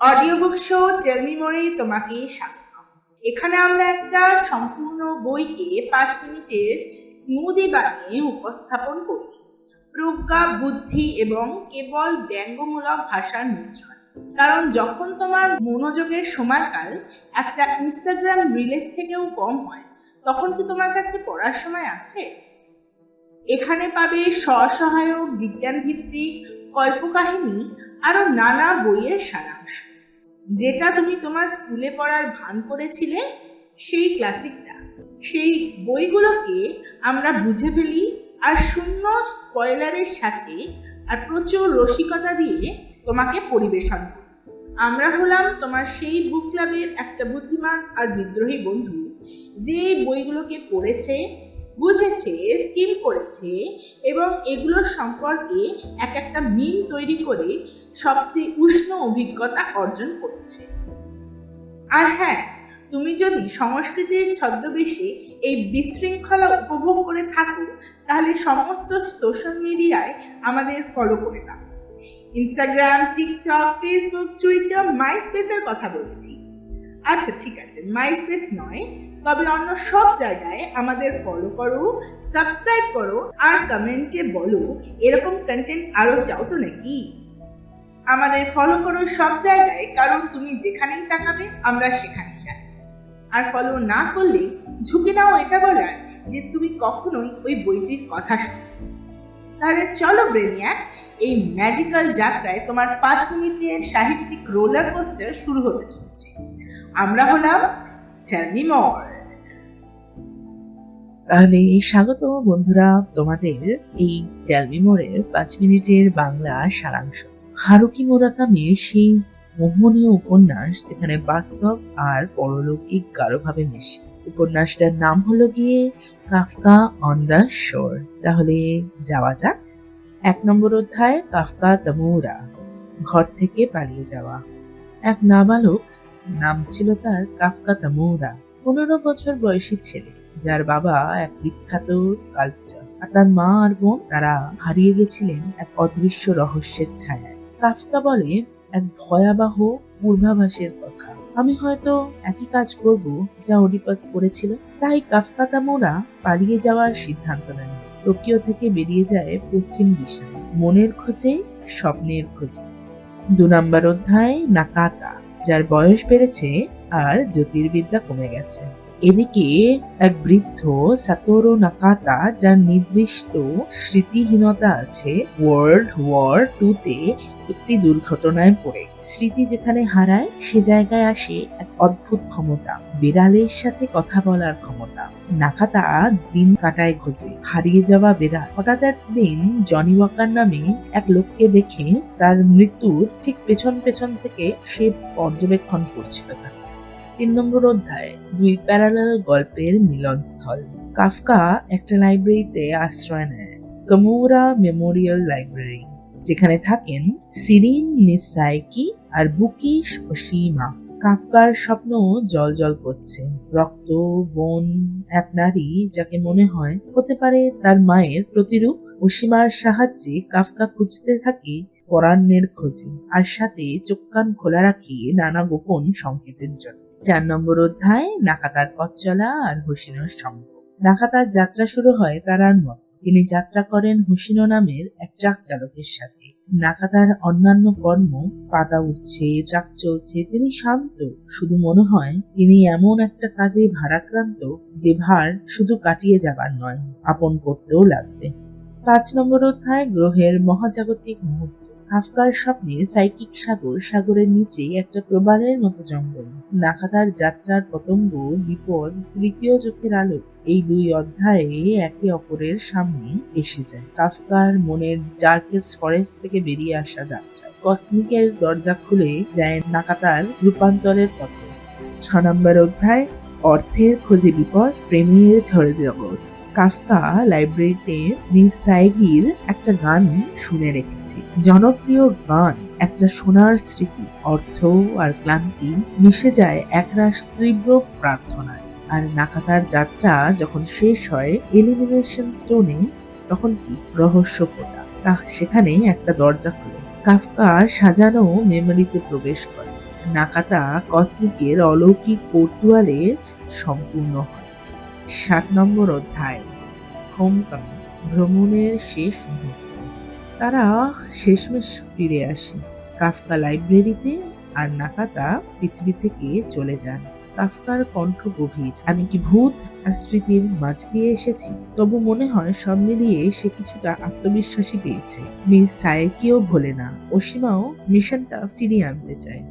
Audio book show tell me মোড়ে তোমাকে স্বাগত এখানে আমরা একটা সম্পূর্ণ বইকে পাঁচ মিনিটের স্মুদি বানিয়ে উপস্থাপন করি। প্রজ্ঞা, বুদ্ধি এবং কেবল ব্যঙ্গমূলক ভাষার মিশ্রণ। কারণ যখন তোমার মনোযোগের সময়কাল একটা ইনস্টাগ্রাম রিলের থেকেও কম হয়, তখন কি তোমার কাছে পড়ার সময় আছে? এখানে পাবে স্বসহায়ক বিজ্ঞান ভিত্তিক কল্পকাহিনী আরও নানা বইয়ের সারাংশ। যেটা তুমি তোমার স্কুলে পড়ার ভান করেছিলে, সেই ক্লাসিকটা। সেই বইগুলোকে আমরা বুঝে ফেলি আর শূন্য স্পয়লারের সাথে আর প্রচুর রসিকতা দিয়ে তোমাকে পরিবেশন আমরা হলাম তোমার সেই বুক ক্লাবের একটা বুদ্ধিমান আর বিদ্রোহী বন্ধু যে বইগুলোকে পড়েছে বুঝেছে স্কিম করেছে এবং এগুলোর সম্পর্কে এক একটা মিম তৈরি করে সবচেয়ে উষ্ণ অভিজ্ঞতা অর্জন করেছে। আর হ্যাঁ তুমি যদি সংস্কৃতির ছদ্মবেশে এই বিশৃঙ্খলা উপভোগ করে থাকো, তাহলে সমস্ত সোশ্যাল মিডিয়ায় আমাদের ফলো করে দাও ইনস্টাগ্রাম টিকটক ফেসবুক টুইটার মাই স্পেসের কথা বলছি। আচ্ছা ঠিক আছে মাই স্পেস নয় তবে অন্য সব জায়গায় আমাদের ফলো করো সাবস্ক্রাইব করো আর কমেন্টে বলো, এরকম কন্টেন্ট আরও চাও তো নাকি? আমাদের ফলো করো সব জায়গায়, কারণ তুমি যেখানেই তাকাবে, আমরা সেখানেই আছি। আর ফলো না করলে ঝুঁকে নাও এটা বলার যে তুমি কখনোই ওই বইটির কথা শোনো তাহলে চলো ব্রেনিয়াক এই ম্যাজিক্যাল যাত্রায় তোমার পাঁচ মিনিটের সাহিত্যিক রোলার কোস্টার শুরু হতে চলেছে। আমরা হলাম টেল মি মোর তাহলে স্বাগত বন্ধুরা তোমাদের এই মোড়ের পাঁচ মিনিটের বাংলা সারাংশ। হারুকি মোরাকামির সেই মোহনীয় উপন্যাস যেখানে বাস্তব আর পরলৌকিক গাঢ়ভাবে মেশে। উপন্যাসটার নাম হলো গিয়ে কাফকা অন দ্য শোর তাহলে যাওয়া যাক। এক নম্বর অধ্যায়, কাফকা তামুরা, ঘর থেকে পালিয়ে যাওয়া। এক নাবালক, নাম ছিল তার কাফকা তামুরা। পনেরো বছর বয়সী ছেলে। যার বাবা এক বিখ্যাত স্কাল্পচার আর তার মা আর বোন তারা হারিয়ে গেছিলেন এক অদৃশ্য রহস্যের ছায়ায়। কাফকা বলে এক ভয়াবহ পূর্বাভাসের কথা। আমি হয়তো একই কাজ করব যা ওডিপাস করেছিল। তাই কাফকাতা তামোরা পালিয়ে যাওয়ার সিদ্ধান্ত নেয়। টোকিও থেকে বেরিয়ে যায় পশ্চিম দিশায়। মনের খোঁজে, স্বপ্নের খোঁজে। দু নম্বর অধ্যায় নাকাতা, যার বয়স বেড়েছে আর জ্যোতির্বিদ্যা কমে গেছে। এদিকে এক বৃদ্ধ সাতোরো নাকাতা, যার নির্দিষ্ট স্মৃতিহীনতা আছে ওয়ার্ল্ড ওয়ার টুতে একটি দুর্ঘটনায় পড়ে। স্মৃতি যেখানে হারায়, সে জায়গায় আসে এক অদ্ভুত ক্ষমতা, বিড়ালের সাথে কথা বলার ক্ষমতা। নাকাতা দিন কাটায় খোঁজে, হারিয়ে যাওয়া বিড়াল। হঠাৎ একদিন জনি ওয়াকার নামে এক লোককে দেখে তার মৃত্যুর ঠিক পেছন পেছন থেকে সে পর্যবেক্ষণ করছিল তাকে। তিন নম্বর অধ্যায়, দুই প্যারালাল গল্পের মিলনস্থল। কাফকা একটা লাইব্রেরিতে আশ্রয় নেয় কমোরা মেমোরিয়াল লাইব্রেরি যেখানে থাকেন সিরিন নিসাইকি আর বুকিশ ও সীমা কাফকার স্বপ্ন জল জল করছে, রক্ত, বন, এক নারী যাকে মনে হয় হতে পারে তার মায়ের প্রতিরূপ ওশিমার সাহায্যে কাফকা খুঁজতে থাকে পরাণ্যের খোঁজে, আর সাথে চোখ কান খোলা রাখিয়ে নানা গোপন সংকেতের জন্য। চার নম্বর অধ্যায়, নাকাতার পথ চলা আর হুসিনোর সঙ্গ। নাকাতার যাত্রা শুরু হয় তারার মত তিনি যাত্রা করেন হুসিনো নামের এক ট্রাক চালকের সাথে। নাকাতার অন্যান্য কর্ম, পাতা উঠছে ট্রাক চলছে, তিনি শান্ত। শুধু মনে হয় তিনি এমন একটা কাজে ভারাক্রান্ত যে ভার শুধু কাটিয়ে যাবার নয়, আপন করতেও লাগবে। পাঁচ নম্বর অধ্যায়, গ্রহের মহাজাগতিক মুহূর্ত। কাফকার স্বপ্নে সাইকিক সাগর, সাগরের নিচে একটা প্রবালের মতো জঙ্গল। নাকাতার যাত্রার পতঙ্গ, বিপদ, তৃতীয় চোখের আলো, এই দুই অধ্যায়ে একে অপরের সামনে এসে যায়। কাফকার মনের ডার্কেস্ট ফরেস্ট থেকে বেরিয়ে আসা যাত্রা। কসমিকের দরজা খুলে যায় নাকাতার রূপান্তরের পথে। ছ নম্বর অধ্যায়, অর্থের খোঁজে বিপদ, প্রেমের ঝড়ে জগৎ। কাফকা লাইব্রেরিতে মিস সাইগির একটা গান শুনে রেখেছে। জনপ্রিয় গান, একটা সোনার স্মৃতি, অর্থ আর ক্লান্তি মিশে যায় একরাশ তীব্র প্রার্থনায়। আর নাকাতার যাত্রা যখন শেষ হয় এলিমিনেশন স্টোনে তখন কি রহস্য ফোটা? তা সেখানে একটা দরজা খুলে। কাফকা সাজানো মেমোরিতে প্রবেশ করে। নাকাতা কসমিকের অলৌকিক কৌতূহলে সম্পূর্ণ হয়। সাত নম্বর অধ্যায়, হোমকামিং, ভ্রমণের শেষ মুহূর্ত। তারা শেষমেশ ফিরে আসে। কাফকা লাইব্রেরিতে আর নাকাতা পৃথিবী থেকে চলে যান। কাফকার কণ্ঠ গভীর। আমি কি ভূত? আর স্মৃতির মাঝ দিয়ে এসেছি। তবু মনে হয় সব মিলিয়ে সে কিছুটা আত্মবিশ্বাসী পেয়েছে। মিস সায়েকিও ভোলে না। অসীমাও মিশনটা ফিরিয়ে আনতে চায়।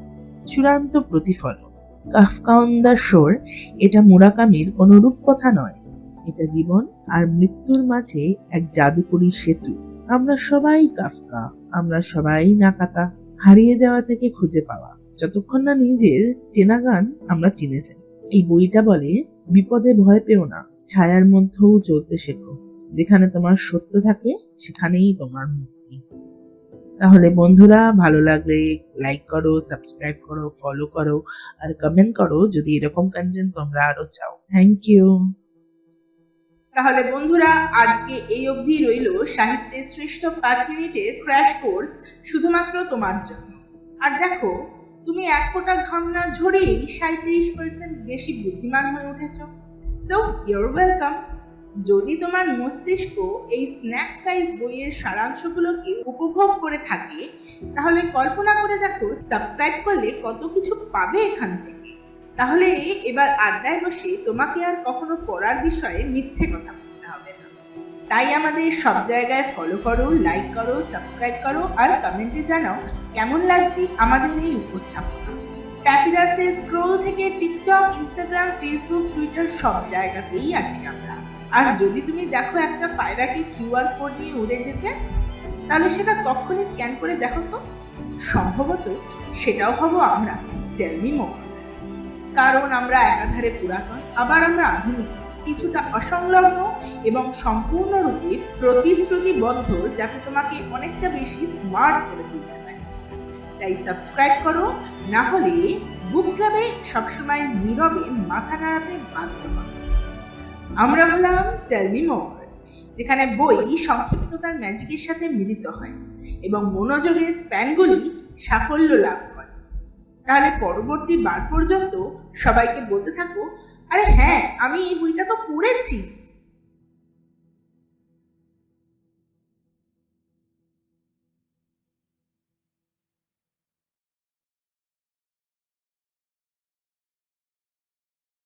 চূড়ান্ত প্রতিফলন। কাফকা শোর এটা মুরাকামির কোনো রূপকথা নয়। এটা জীবন আর মৃত্যুর মাঝে এক জাদুকরী সেতু। আমরা সবাই কাফকা, আমরা সবাই নাকাতা। হারিয়ে যাওয়া থেকে খুঁজে পাওয়া। যতক্ষণ না নিজের চেনা গান আমরা চিনে যাই। এই বইটা বলে, বিপদে ভয় পেও না, ছায়ার মধ্যেও চলতে শেখো। যেখানে তোমার সত্য থাকে, সেখানেই তোমার মুক্তি। তাহলে বন্ধুরা, ভালো লাগলে লাইক করো সাবস্ক্রাইব করো ফলো করো, আর কমেন্ট করো যদি এরকম কন্টেন্ট তোমরা আরও চাও। থ্যাংক ইউ তাহলে বন্ধুরা, আজকে এই অবধি রইল সাহিত্যের শ্রেষ্ঠ পাঁচ মিনিটের ক্র্যাশ কোর্স শুধুমাত্র তোমার জন্য। আর দেখো, তুমি এক ফোঁটা ঘাম না ঝরেই সাঁত্রিশ পার্সেন্ট বেশি বুদ্ধিমান হয়ে উঠেছ। সো ইউর ওয়েলকাম যদি তোমার মস্তিষ্ক এই স্ন্যাক সাইজ বইয়ের সারাংশগুলোকে উপভোগ করে থাকে, তাহলে কল্পনা করে দেখো সাবস্ক্রাইব করলে কত কিছু পাবে এখান থেকে। তাহলে এবার আড্ডায় বসে তোমাকে আর কখনো পড়ার বিষয়ে মিথ্যে কথা বলতে হবে না। তাই আমাদের সব জায়গায় ফলো করো লাইক করো সাবস্ক্রাইব করো আর কমেন্টে জানাও কেমন লাগছে আমাদের এই উপস্থাপনা। প্যাপিরাসের স্ক্রোল থেকে টিকটক ইনস্টাগ্রাম ফেসবুক টুইটার সব জায়গাতেই আছি আমরা। আর যদি তুমি দেখো একটা পায়রাকে কিউআর কোড নিয়ে উড়ে যেতে, তাহলে সেটা তখনই স্ক্যান করে দেখো তো। সম্ভবত সেটাও হব আমরা মোর কারণ আমরা একাধারে পুরাতন, আবার আমরা আধুনিক, কিছুটা অসংলগ্ন এবং সম্পূর্ণরূপে প্রতিশ্রুতিবদ্ধ, যাতে তোমাকে অনেকটা বেশি স্মার্ট করে তুলতে পারে। তাই সাবস্ক্রাইব করো, না হলে বুক ক্লাবে সবসময় নীরবে মাথা নাড়াতে বাধ্য আমরা হলাম মহল যেখানে বই সংক্ষিপ্ততার ম্যাজিকের সাথে মিলিত হয় এবং মনোযোগের স্প্যানগুলি সাফল্য লাভ করে। তাহলে পরবর্তী বার পর্যন্ত সবাইকে বলতে থাকো, আরে হ্যাঁ আমি এই বইটা তো পড়েছি।